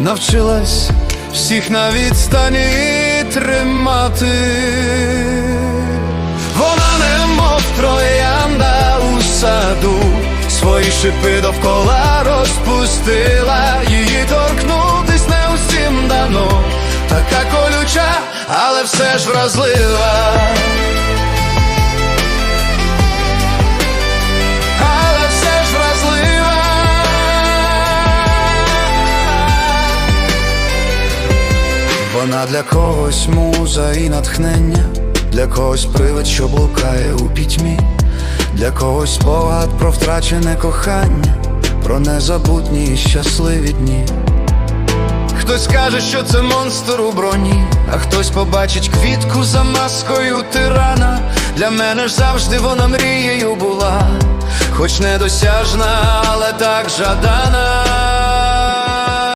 навчилась всіх на відстані тримати. Вона немов троянда у саду, свої шипи довкола розпустила, її торкнутись не усім дано, така колюча, але все ж вразлива. Вона для когось муза і натхнення, для когось привид, що блукає у пітьмі, для когось спогад про втрачене кохання, про незабутні і щасливі дні. Хтось каже, що це монстр у броні, а хтось побачить квітку за маскою тирана. Для мене ж завжди вона мрією була, хоч недосяжна, але так жадана.